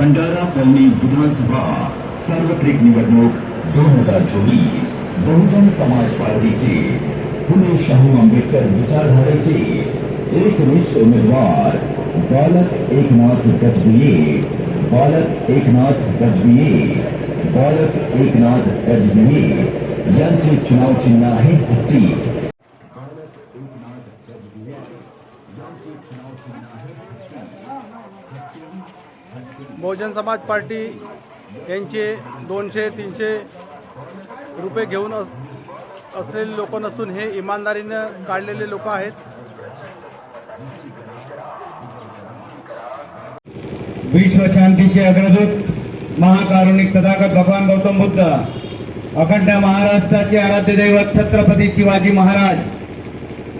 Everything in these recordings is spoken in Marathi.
भंडारा कॉलनी विधानसभा सार्वत्रिक निवडणूक दोन हज़ार चोवीस बहुजन समाज पार्टीचे फुले शाहू आंबेडकर विचारधारेचे एकनिष्ठ उमेदवार बालक एकनाथ गजबिये। बालक एकनाथ गजबिये। बालक एकनाथ गजबिये। यांचे चुनाव चिन्ह आहे हत्ती बहुजन समाज पार्टी यांचे दोनशे तीनशे रुपये घेऊन अस असलेले लोक नसून हे इमानदारीनं काढलेले लोक आहेत. विश्वशांतीचे अग्रदूत महाकारुणिक तथागत भगवान गौतम बुद्ध अखंड महाराष्ट्राचे आराध्य दैवत छत्रपती शिवाजी महाराज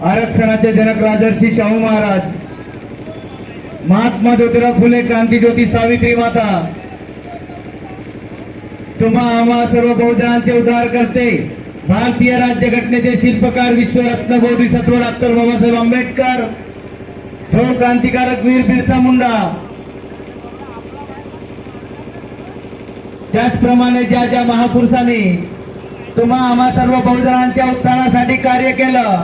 आरक्षणाचे जनक राजर्षी शाहू महाराज महात्मा ज्योतिराव फुले क्रांती ज्योती सावित्री माता. तुम्हा आम्हा सर्व बहुजनांचे उद्धार करते. भारतीय राज्य घटनेचे शिल्पकार विश्वरत्न बोधिसत्व डॉक्टर बाबासाहेब आंबेडकर. थोर क्रांतिकारक वीर बिरसा मुंडा. त्याचप्रमाणे ज्या ज्या महापुरुषांनी तुम्हा आम्हा सर्व बहुजनांच्या उत्थानासाठी कार्य केलं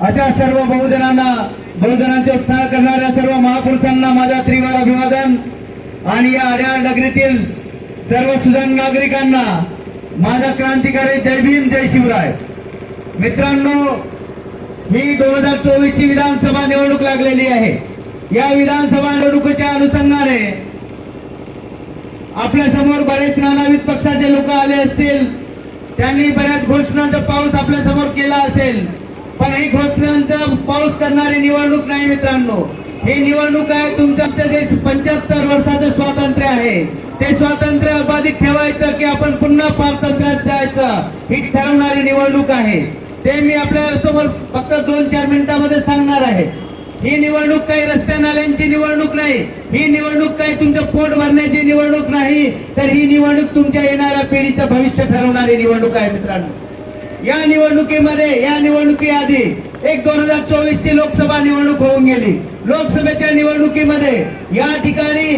अशा सर्व बहुजनांना बहुजनांचे उत्थान करणाऱ्या सर्व महापुरुषांना माझा त्रिवार अभिवादन. आणि या अड्याळ नगरीतील सर्व सुजन नागरिकांना माझा क्रांतिकारी जय भीम जय शिवराय. मित्रांनो ही दोन हजार चोवीस ची विधानसभा निवडणूक लागलेली आहे. या विधानसभा निवडणुकीच्या अनुषंगाने आपल्यासमोर बरेच नानाविध पक्षाचे लोक आले असतील. त्यांनी बऱ्याच घोषणांचा पाऊस आपल्यासमोर केला असेल. पण ही घोषणांचा पाऊस करणारी निवडणूक नाही मित्रांनो. ही निवडणूक आहे तुमच्या जे पंच्याहत्तर वर्षाचं स्वातंत्र्य आहे. ते स्वातंत्र्य अबाधित ठेवायचं की आपण पुन्हा पारतंत्र्यात जायचं. ही ठरवणारी निवडणूक आहे. ते मी आपल्यासमोर फक्त दोन चार मिनिटांमध्ये सांगणार आहे. ही निवडणूक काही रस्त्या नाल्यांची निवडणूक नाही. ही निवडणूक काही तुमचं पोट भरण्याची निवडणूक नाही. तर ही निवडणूक तुमच्या येणाऱ्या पिढीचं भविष्य ठरवणारी निवडणूक आहे मित्रांनो. या निवडणुकीमध्ये या निवडणुकीआधी एक दोन हजार चोवीस ची लोकसभा निवडणूक होऊन गेली. लोकसभेच्या निवडणुकीमध्ये या ठिकाणी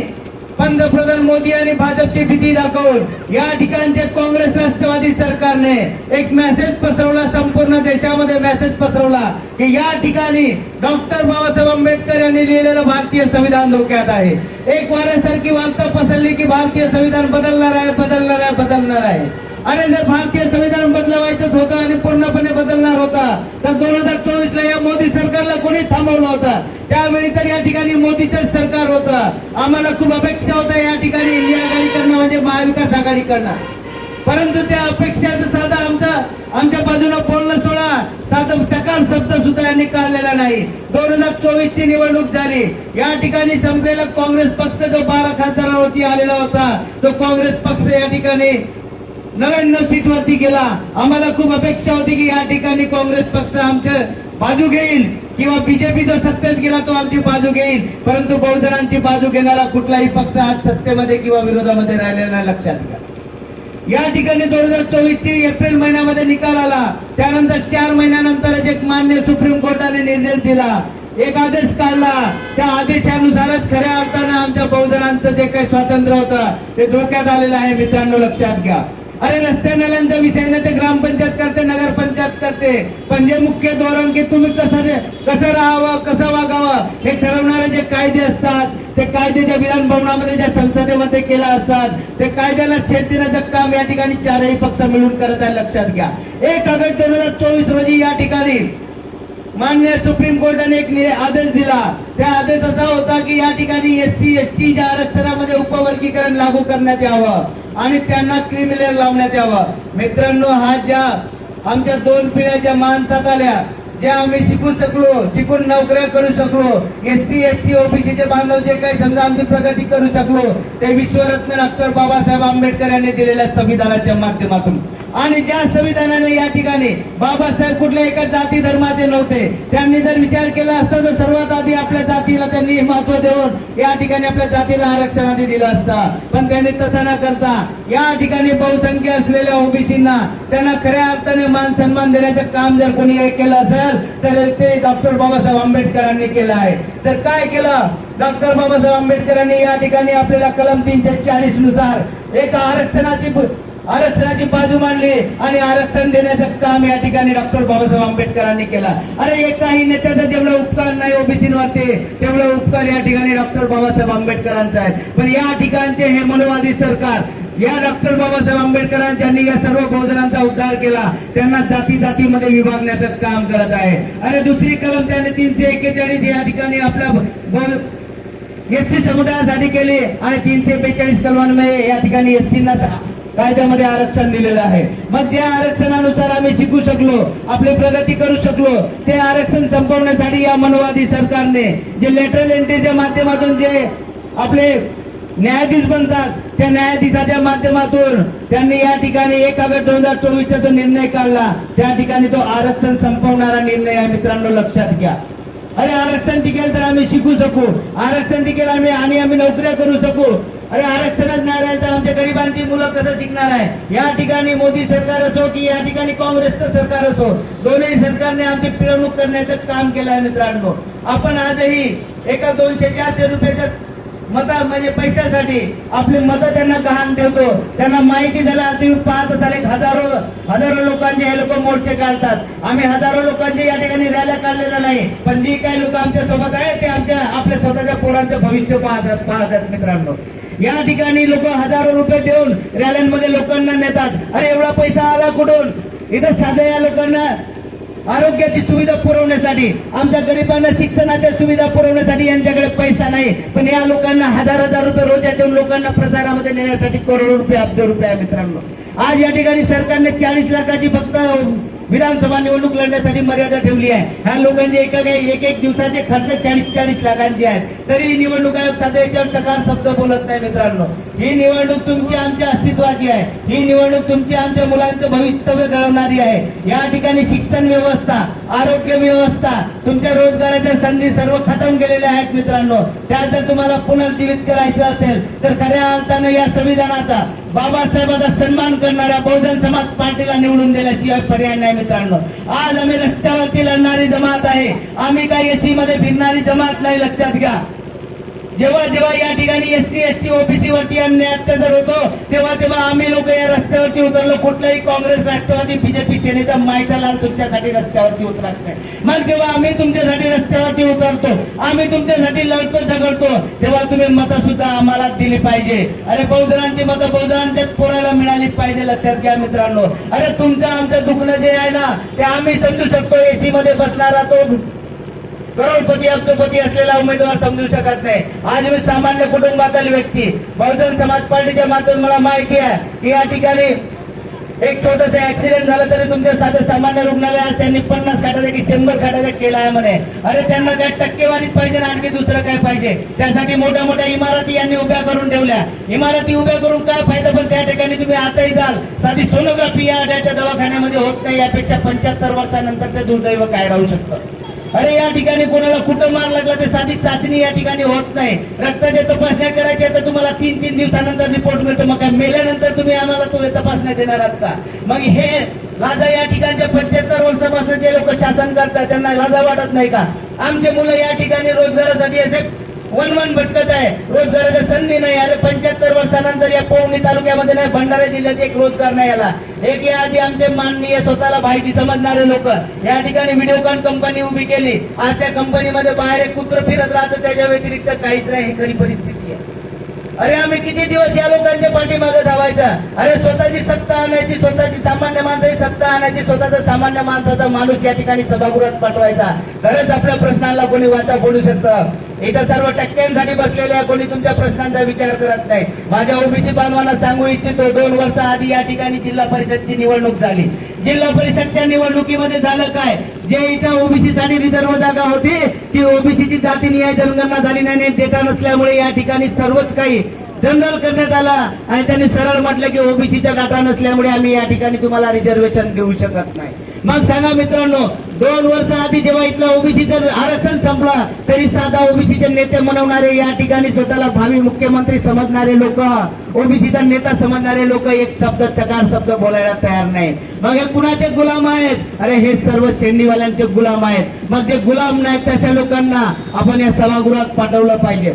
पंतप्रधान मोदी आणि भाजपची भीती दाखवून या ठिकाणचे काँग्रेस राष्ट्रवादी सरकारने एक मेसेज पसरवला संपूर्ण देशामध्ये मेसेज पसरवला की या ठिकाणी डॉक्टर बाबासाहेब आंबेडकर यांनी लिहिलेलं भारतीय संविधान धोक्यात आहे. एक वाऱ्यासारखी वार्ता पसरली की भारतीय संविधान बदलणार आहे बदलणार आहे बदलणार आहे. आणि जर भारतीय संविधान बदलवायचंच होतं आणि पूर्णपणे बदलणार होता तर दोन हजार चोवीस ला या मोदी सरकारला कोणी थांबवलं होतं त्यावेळी तर या ठिकाणी मोदीचंच सरकार होतं. आम्हाला खूप अपेक्षा होत्या या ठिकाणी इंडिया आघाडी करणं म्हणजे महाविकास आघाडी करणं. परंतु त्या अपेक्षाचं साधा आमचा आमच्या बाजूनं बोलणं सोडा. साधं चकार शब्द सुद्धा यांनी काढलेला नाही. दोन हजार चोवीस ची निवडणूक झाली. या ठिकाणी संपलेला काँग्रेस पक्ष जो बारा खासदारावरती आलेला होता तो काँग्रेस पक्ष या ठिकाणी नव्याण्णव सीट वरती गेला. आम्हाला खूप अपेक्षा होती की या ठिकाणी काँग्रेस पक्ष आमच्या बाजू घेईल. किंवा बीजेपी जो सत्तेत गेला तो आमची बाजू घेईल. परंतु बहुजनांची बाजू घेणारा कुठलाही पक्ष आज सत्तेमध्ये किंवा विरोधामध्ये राहिलेला लक्षात घ्या. या ठिकाणी दोन हजार चोवीस ची एप्रिल महिन्यामध्ये निकाल आला. त्यानंतर चार महिन्यानंतरच एक मान्य सुप्रीम कोर्टाने निर्देश दिला. एक आदेश काढला. त्या आदेशानुसारच खऱ्या अर्थानं आमच्या बहुजनांचं जे काही स्वातंत्र्य होतं ते धोक्यात आलेलं आहे. मित्रांनो लक्षात घ्या. अरे रस्त्या नाल्यांचा विषय ते ग्रामपंचायत करते नगरपंचायत करते. पण जे मुख्य धोरण की तुम्ही कसं कसं राहावं कसं वागावं हे ठरवणारे जे कायदे असतात ते कायदे ज्या विधान भवनामध्ये ज्या संसदेमध्ये केला असतात ते कायद्याला छेद देण्याचं काम या ठिकाणी चारही पक्ष मिळून करत आहे लक्षात घ्या. एक ऑगस्ट दोन हजार चोवीस रोजी या ठिकाणी मान्य सुप्रीम कोर्टाने एक नि- आदेश दिला. त्या आदेश असा होता की या ठिकाणी एस सी एस टी ज्या आरक्षणामध्ये उपवर्गीकरण लागू करण्यात यावं आणि त्यांना क्रिमिनल लावण्यात यावं. मित्रांनो हा ज्या आमच्या दोन पिढ्या ज्या माणसात आल्या ज्या आम्ही शिकू शकलो शिकून नोकऱ्या करू शकलो एस सी एस टी ओबीसीचे बांधव जे काही समजा आमची प्रगती करू शकलो ते विश्वरत्न डॉक्टर बाबासाहेब आंबेडकर यांनी दिलेल्या संविधानाच्या माध्यमातून. आणि ज्या संविधानाने या ठिकाणी बाबासाहेब कुठल्या एका जाती धर्माचे नव्हते त्यांनी जर विचार केला असता तर सर्वात आधी आपल्या जातीला त्यांनी महत्त्व देऊन या ठिकाणी आपल्या जातीला आरक्षण आधी दिलं असतं. पण त्यांनी तसं न करता या ठिकाणी बहुसंख्य असलेल्या ओबीसींना त्यांना खऱ्या अर्थाने मान सन्मान देण्याचं काम जर कोणी हे केलं असेल तर ते डॉक्टर बाबासाहेब आंबेडकरांनी केलं आहे. तर काय केलं? डॉक्टर बाबासाहेब आंबेडकरांनी या ठिकाणी आपल्याला कलम तीनशे चाळीसनुसार एक आरक्षणाची आरक्षणाची बाजू मांडली आणि आरक्षण देण्याचं काम या ठिकाणी डॉक्टर बाबासाहेब आंबेडकरांनी केला. अरे एकाही नेत्याचा जेवढा उपकार नाही ओबीसीवरती तेवढा उपकार या ठिकाणी डॉक्टर बाबासाहेब आंबेडकरांचा आहे. पण या ठिकाणचे हे मनवादी सरकार या डॉक्टर बाबासाहेब आंबेडकरांनी या सर्व बहुजनांचा उद्धार केला त्यांना जाती जातीमध्ये विभागण्याचं काम करत आहे. अरे दुसरी कलम त्याने तीनशे एक्केचाळीस या ठिकाणी आपल्या एस एसटी समुदायासाठी केली आणि तीनशे बेचाळीस कलमांमध्ये या ठिकाणी एसटींना कायद्यामध्ये आरक्षण दिलेलं आहे. मग त्या आरक्षणानुसार आम्ही शिकू शकलो आपली प्रगती करू शकलो. ते आरक्षण संपवण्यासाठी या मनोवादी सरकारने जे लेटरल एंट्रीच्या माध्यमातून जे आपले न्यायाधीश बनतात त्या न्यायाधीशाच्या माध्यमातून त्यांनी या ठिकाणी एक ऑगस्ट दोन हजार चोवीसचा जो निर्णय काढला त्या ठिकाणी तो आरक्षण संपवणारा निर्णय आहे मित्रांनो लक्षात घ्या. अरे आरक्षण टिकेल तर आम्ही शिकू शकू. आरक्षण टिकेल आम्ही आणि आम्ही नोकऱ्या करू शकू. अरे आरक्षणच नाही राहील तर आमच्या गरिबांची मुलं कसं शिकणार आहे? या ठिकाणी मोदी सरकार असो की या ठिकाणी काँग्रेसचं सरकार असो दोन्ही सरकारने आमची पिळवणूक करण्याचं काम केलं आहे मित्रांनो. आपण आजही एका दोनशे चारशे रुपयाच्या मता म्हणजे पैशासाठी आपली मतं त्यांना गहाण ठेवतो. त्यांना माहिती झालं तुम्ही पाहत असाल एक हजारो हजारो लोकांचे हे लोक मोर्चे काढतात. आम्ही हजारो लोकांचे या ठिकाणी रॅल्या काढलेल्या नाही पण जी काही लोक आमच्यासोबत आहेत ते आमच्या आपल्या स्वतःच्या पोरांचं भविष्य पाहतात पाहतात मित्रांनो. या ठिकाणी लोक हजारो रुपये देऊन रॅल्यांमध्ये लोकांना नेतात. अरे एवढा पैसा आला कुठून? इथं साध्या या लोकांना आरोग्याची सुविधा पुरवण्यासाठी आमच्या गरिबांना शिक्षणाच्या सुविधा पुरवण्यासाठी यांच्याकडे पैसा नाही. पण या लोकांना हजार हजार रुपये रोज देऊन लोकांना प्रचारामध्ये नेण्यासाठी करोडो रुपये अब्ज रुपये मित्रांनो. आज या ठिकाणी सरकारने चाळीस लाखाची फक्त विधानसभा निवडणूक लढण्यासाठी मर्यादा ठेवली आहे. ह्या लोकांचे एका काही एक एक दिवसाचे खर्च चाळीस चाळीस लाखांचे आहेत. तरी निवडणूक आयोग सध्या याच्यावर टकार शब्द बोलत नाही मित्रांनो. ही निवडणूक तुमची आमच्या अस्तित्वाची आहे. ही निवडणूक तुमची आमच्या मुलांचं भविष्यव्य घडवणारी आहे. या ठिकाणी शिक्षण व्यवस्था आरोग्य व्यवस्था तुमच्या रोजगाराच्या संधी सर्व खतम केलेल्या आहेत मित्रांनो. त्या जर तुम्हाला पुनर्जीवित करायचं असेल तर खऱ्या अर्थानं या संविधानाचा बाबासाहेबांचा सन्मान करणाऱ्या बहुजन समाज पार्टीला निवडून दिल्याशिवाय पर्याय नाही मित्रांनो. आज आम्ही रस्त्यावरती लढणारी जमात आहे. आम्ही काही एसी मध्ये फिरणारी जमात नाही लक्षात घ्या. जेव्हा जेव्हा या ठिकाणी S T S T OBC वरती अन्याय अत्याचार होतो तेव्हा तेव्हा आम्ही लोक या रस्त्यावरती उतरलो. कुठलाही काँग्रेस राष्ट्रवादी बीजेपी सेनेचा मायचा लाल तुमच्यासाठी रस्त्यावरती उतरत नाही. मग जेव्हा आम्ही तुमच्यासाठी रस्त्यावरती उतरतो आम्ही तुमच्यासाठी लढतो झगडतो तेव्हा तुम्ही मतं सुद्धा आम्हाला दिली पाहिजे. अरे बहुजनांची मतं बहुजनांच्या पोराला मिळाली पाहिजे लक्षात घ्या मित्रांनो. अरे तुमचं आमचं दुखणं जे आहे ना ते आम्ही समजू शकतो. एसी मध्ये बसणारा तो करोडपती अब्जोपती असलेला उमेदवार समजू शकत नाही. आज मी सामान्य कुटुंबातील व्यक्ती बहुजन समाज पार्टीच्या माध्यमातून मला माहिती आहे की या ठिकाणी एक छोटस ऍक्सिडेंट झालं तरी तुमच्या साधे सामान्य रुग्णालयात त्यांनी पन्नास खाटाचा की शंभर खाटाचा केला आहे म्हणे. अरे त्यांना काय टक्केवारीच पाहिजे ना आणखी दुसरं काय पाहिजे? त्यासाठी मोठ्या मोठ्या इमारती यांनी उभ्या करून ठेवल्या. इमारती उभ्या करून काय फायदा पण त्या ठिकाणी तुम्ही आताही जाल. साधी सोनोग्राफी या दवाखान्यामध्ये होत नाही यापेक्षा पंच्याहत्तर वर्षानंतर ते दुर्दैव काय राहू शकतं? अरे या ठिकाणी कोणाला कुठं मार लागला ते साधी चाचणी या ठिकाणी होत नाही. रक्ताच्या तपासण्या करायच्या तर तुम्हाला तीन तीन दिवसानंतर रिपोर्ट मिळतो. मग काय मेल्यानंतर तुम्ही आम्हाला तो तपासण्या देणार आहात का? मग हे लाजा या ठिकाणच्या पंच्याहत्तर वर्षापासून जे लोक शासन करतात त्यांना लाजा वाटत नाही का? आमचे मुलं या ठिकाणी रोजगारासाठी असे वन वन भटकत आहे. रोजगाराच्या संधी नाही. अरे पंच्याहत्तर वर्षानंतर या पवनी तालुक्यामध्ये नाही भंडारा जिल्ह्यात एक रोजगार नाही आला. एक या आधी आमचे माननीय स्वतःला माहिती समजणारे लोक या ठिकाणी व्हिडिओकॉन कंपनी उभी केली. आज त्या कंपनीमध्ये बाहेर एक कुत्र फिरत राहतं. त्याच्या व्यतिरिक्त काहीच नाही. ही खरी परिस्थिती आहे. अरे आम्ही किती दिवस या लोकांच्या पाठीमागे धावायचा? अरे स्वतःची सत्ता आणायची स्वतःची सामान्य माणसाची सत्ता आणायची स्वतःचा सामान्य माणसाचा माणूस या ठिकाणी सभागृहात पाठवायचा. खरंच आपल्या प्रश्नाला कोणी वाचा बोलू शकतं? इथं सर्व टक्क्यांसाठी बसलेल्या कोणी तुमच्या प्रश्नांचा विचार करत नाही. माझ्या ओबीसी बांधवांना सांगू इच्छितो दोन वर्ष आधी या ठिकाणी जिल्हा परिषदची निवडणूक झाली. जिल्हा परिषदच्या निवडणुकीमध्ये झालं काय? जे इथं ओबीसी साठी रिझर्व्ह जागा होती ती ओबीसीची जाती निहाय जनगणना झाली नाही डेटा नसल्यामुळे या ठिकाणी सर्वच काही जनरल करण्यात आला आणि त्यांनी सरळ म्हटलं की ओबीसीच्या डाटा नसल्यामुळे आम्ही या ठिकाणी तुम्हाला रिझर्वेशन देऊ शकत नाही. मग सांगा मित्रांनो दोन वर्ष आधी जेव्हा इथलं ओबीसीचं आरक्षण संपला तरी साधा ओबीसीचे नेते म्हणवणारे या ठिकाणी स्वतःला भावी मुख्यमंत्री समजणारे लोक ओबीसीचा नेता समजणारे लोक एक शब्द चकार शब्द बोलायला तयार नाही. मग हे कुणाचे गुलाम आहेत? अरे हे सर्व शेंडीवाल्यांचे गुलाम आहेत. मग जे गुलाम नाहीत तशा लोकांना आपण या सभागृहात पाठवलं पाहिजे.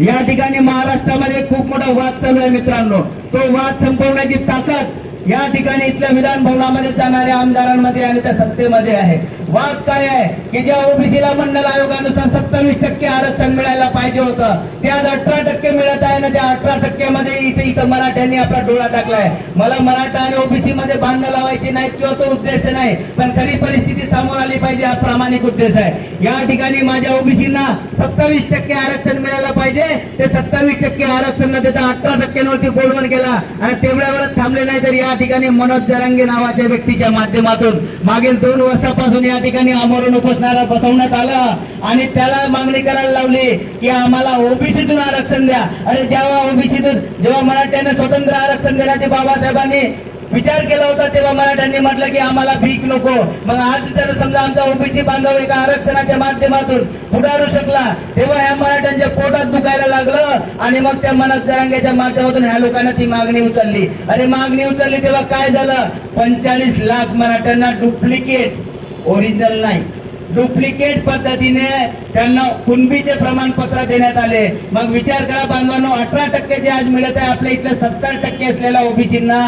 या ठिकाणी महाराष्ट्रामध्ये खूप मोठा वाद चालू आहे मित्रांनो. तो वाद संपवण्याची ताकद या ठिकाणी इथल्या विधान भवनामध्ये जाणाऱ्या आमदारांमध्ये आणि त्या सत्तेमध्ये आहे. वाद काय आहे? की ज्या ओबीसीला मंडल आयोगानुसार सत्तावीस टक्के आरक्षण मिळायला पाहिजे होतं ते आज अठरा टक्के मिळत आहे ना त्या अठरा टक्क्यामध्ये इथे इथं मराठ्यांनी आपला डोळा टाकलाय. मला मराठा आणि ओबीसी मध्ये भांडणं लावायची नाही किंवा तो उद्देश नाही पण खरी परिस्थिती समोर आली पाहिजे हा प्रामाणिक उद्देश आहे. या ठिकाणी माझ्या ओबीसीना सत्तावीस टक्के आरक्षण मिळायला पाहिजे ते सत्तावीस टक्के आरक्षण न देता अठरा टक्क्यांवरती बोलवून गेला आणि तेवढ्यावरच थांबले नाही तर या ठिकाणी मनोज जरांगे नावाच्या व्यक्तीच्या माध्यमातून मागील दोन वर्षापासून या ठिकाणी आमरण उपोषणाला बसवण्यात आलं आणि त्याला मागणी करायला लावली की आम्हाला ओबीसीतून आरक्षण द्या. अरे जेव्हा ओबीसीतून जेव्हा मराठ्यांना स्वतंत्र आरक्षण देण्याचे बाबासाहेबांनी विचार केला होता तेव्हा मराठ्यांनी म्हटलं की आम्हाला भीक नको. मग आज जर समजा आमचा ओबीसी बांधव एका आरक्षणाच्या माध्यमातून पुढारू शकला तेव्हा ह्या मराठ्यांच्या पोटात दुखायला लागलं आणि मग त्या मनोज जरांगेच्या माध्यमातून ह्या लोकांना ती मागणी उचलली. अरे मागणी उचलली तेव्हा काय झालं? पंचेचाळीस लाख मराठ्यांना डुप्लिकेट ओरिजिनल नाही. डुप्लिकेट पद्धतीने त्यांना कुणबीचे प्रमाणपत्र देण्यात आले. मग विचार करा बांधवांनो अठरा टक्के जे आज मिळत आहे आपल्या इथल्या सत्तर टक्के असलेल्या ओबीसींना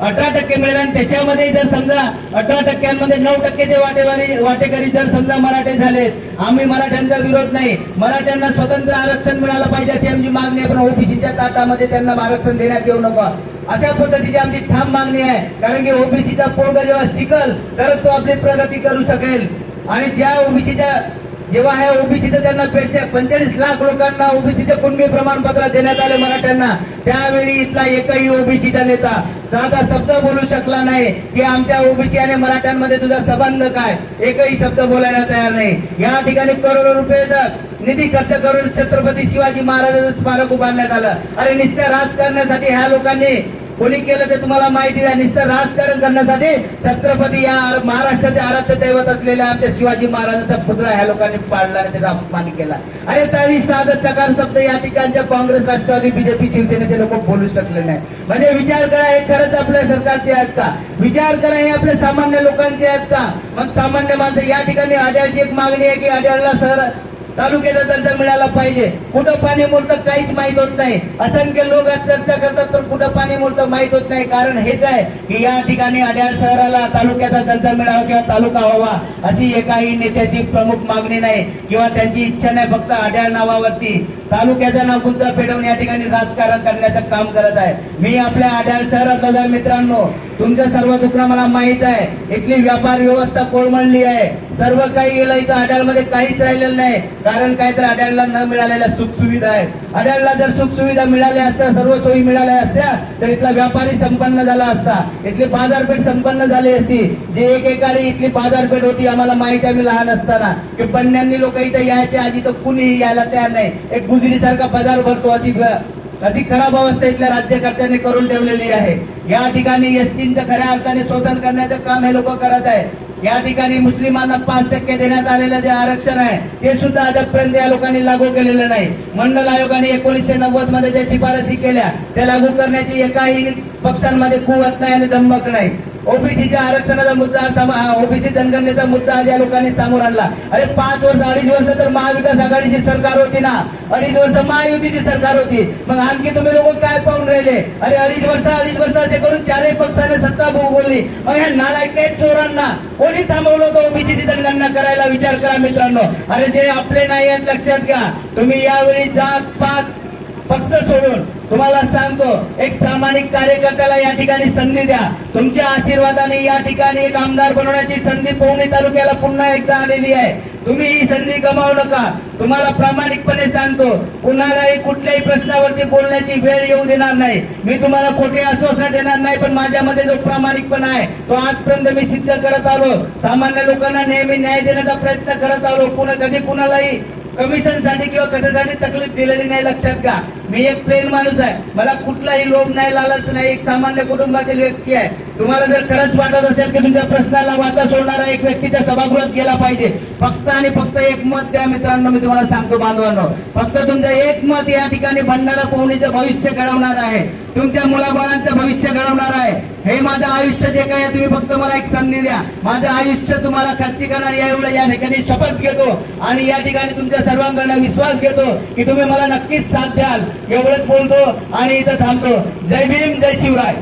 अठरा टक्के मिळेल आणि त्याच्यामध्ये जर समजा अठरा टक्क्यांमध्ये नऊ टक्केचे वाटेवारी वाटेकरी जर समजा मराठे झालेत आम्ही मराठ्यांचा विरोध नाही. मराठ्यांना स्वतंत्र आरक्षण मिळालं पाहिजे अशी आमची मागणी आहे पण ओबीसीच्या ताटामध्ये त्यांना आरक्षण देण्यात येऊ नको. अशा पद्धतीची आमची ठाम मागणी आहे कारण की ओबीसीचा पोळगा जेव्हा शिकल तरच तो आपली प्रगती करू शकेल. आणि ज्या ओबीसीच्या जेव्हा ह्या ओबीसीचं त्यांना पंचेचाळीस लाख लोकांना ओबीसीचे कुणबी प्रमाणपत्र देण्यात आले मराठ्यांना त्यावेळी इथला एकही ओबीसीचा नेता साधा शब्द बोलू शकला नाही की आमच्या ओबीसी आणि मराठ्यांमध्ये तुझा संबंध काय? एकही शब्द बोलायला तयार नाही. या ठिकाणी करोडो रुपयाचा निधी खर्च करून छत्रपती शिवाजी महाराजांचं स्मारक उभारण्यात आलं. अरे नुसत्या राजकारणासाठी ह्या लोकांनी कोणी केलं ते तुम्हाला माहिती आहे. निस्तर राजकारण करण्यासाठी छत्रपती या महाराष्ट्राचे आराध्य दैवत असलेल्या आमच्या शिवाजी महाराजांचा पुतळा ह्या लोकांनी पाडला आणि त्याचा अपमान केला. अरे तरी साधं चकार शब्द या ठिकाणच्या काँग्रेस राष्ट्रवादी बीजेपी शिवसेनेचे लोक बोलू शकले नाही. म्हणजे विचार करा हे खरंच आपल्या सरकारचे आहेत का? विचार करा हे आपल्या सामान्य लोकांचे आहेत का? मग सामान्य माणसं या ठिकाणी आढळची एक मागणी आहे की आढळला सर तालुक्याचा दर्जा मिळाला पाहिजे. कुठं पाणी मुरतं काहीच माहीत होत नाही. असंख्य लोक आज चर्चा करतात पण कुठं पाणी मुरतं माहीत होत नाही. कारण हेच आहे की या ठिकाणी अड्याळ शहराला तालुक्याचा दर्जा मिळावा किंवा तालुका व्हावा अशी एकाही नेत्याची प्रमुख मागणी नाही किंवा त्यांची इच्छा नाही फक्त अड्याळ नावावरती. तालुक्याचा नाव मुद्दा पेटवून या ठिकाणी राजकारण करण्याचं काम करत आहे. मी आपल्या अड्याळ शहरातला मित्रांनो तुमच्या सर्व दुःख मला माहीत आहे. इथली व्यापार व्यवस्था कोळमळली आहे. सर्व काही गेलं इथं अड्याळमध्ये काहीच राहिलेलं नाही. कारण काय तर अड्याळला न मिळालेल्या सुख सुविधा आहेत. अड्याळला जर सुख सुविधा मिळाल्या असत्या सर्व सोयी मिळाल्या असत्या तर इथला व्यापारी संपन्न झाला असता. इथली बाजारपेठ संपन्न झाली असती. जे एकेकाळी इथली बाजारपेठ होती आम्हाला माहिती आहे मी लहान असताना. की बन्यांनी लोक इथं यायचे आधी तर कुणीही यायला तयार नाही. एक गुजरी बाजार भरतो अशी अशी खराब अवस्था इथल्या राज्यकर्त्यांनी करून ठेवलेली आहे. या ठिकाणी एसटीचं खऱ्या अर्थाने शोषण करण्याचं काम हे लोक करत आहे या ठिकाणी मुस्लिमांना पाच टक्के देण्यात आलेलं जे आरक्षण आहे ते सुद्धा अद्यापर्यंत या लोकांनी लागू केलेलं नाही. मंडल आयोगाने एकोणीसशे नव्वदमध्ये ज्या शिफारसी केल्या त्या लागू करण्याची एकाही पक्षांमध्ये कुवत नाही आणि धमक नाही. ओबीसीच्या आरक्षणाचा मुद्दा ओबीसी जनगणनेचा मुद्दा आज या लोकांनी समोर आणला. अरे पाच वर्ष अडीच वर्ष तर महाविकास आघाडीची सरकार होती ना. अडीच वर्ष महायुतीची सरकार होती. मग आणखी तुम्ही लोक काय पाहून राहिले? अरे अडीच वर्ष अडीच वर्ष असे करून चारही पक्षाने सत्ता भोगवली मग ह्या नालायक चोरांना कोणी थांबवलं होतं ओबीसीची जनगणना करायला? विचार करा मित्रांनो. अरे जे आपले नाही आहेत लक्षात घ्या. तुम्ही यावेळी जात पात पक्ष सोडून तुम्हाला सांगतो एक प्रामाणिक कार्यकर्त्याला या ठिकाणी संधी द्या. तुमच्या आशीर्वादाने या ठिकाणी एक आमदार बनवण्याची संधी पवनी तालुक्याला पुन्हा एकदा आलेली आहे. तुम्ही ही संधी गमावू नका. तुम्हाला प्रामाणिकपणे सांगतो कुणालाही कुठल्याही प्रश्नावरती बोलण्याची वेळ येऊ देणार नाही. मी तुम्हाला खोटे आश्वासन देणार नाही पण माझ्यामध्ये जो प्रामाणिकपणा आहे तो आजपर्यंत मी सिद्ध करत आलो. सामान्य लोकांना नेहमी न्याय देण्याचा प्रयत्न करत आलो. कुणा कधी कुणालाही कमिशनसाठी किंवा कशासाठी तकलीफ दिलेली नाही लक्षात घ्या. मी एक प्लेन माणूस आहे. मला कुठलाही लोभ नाही लालच नाही. एक सामान्य कुटुंबातील व्यक्ती आहे. तुम्हाला जर खरंच वाटत असेल की तुमच्या प्रश्नाला वाचा सोडणारा एक व्यक्ती त्या सभागृहात गेला पाहिजे. फक्त आणि फक्त एक मत द्या मित्रांनो मी तुम्हाला सांगतो बांधवांनो. फक्त तुमचं एक मत या ठिकाणी भंडारा पवनीचं भविष्य घडवणार आहे. तुमच्या मुलाबाळांचं भविष्य घडवणार आहे. हे माझं आयुष्य जे काय आहे तुम्ही फक्त मला एक संधी द्या. माझं आयुष्य तुम्हाला खर्ची करणार या एवढं या ठिकाणी शपथ घेतो. आणि या ठिकाणी तुमच्या सर्वांकडनं विश्वास घेतो की तुम्ही मला नक्कीच साथ द्याल. एवढंच बोलतो आणि इथं थांबतो. जय भीम जय शिवराय.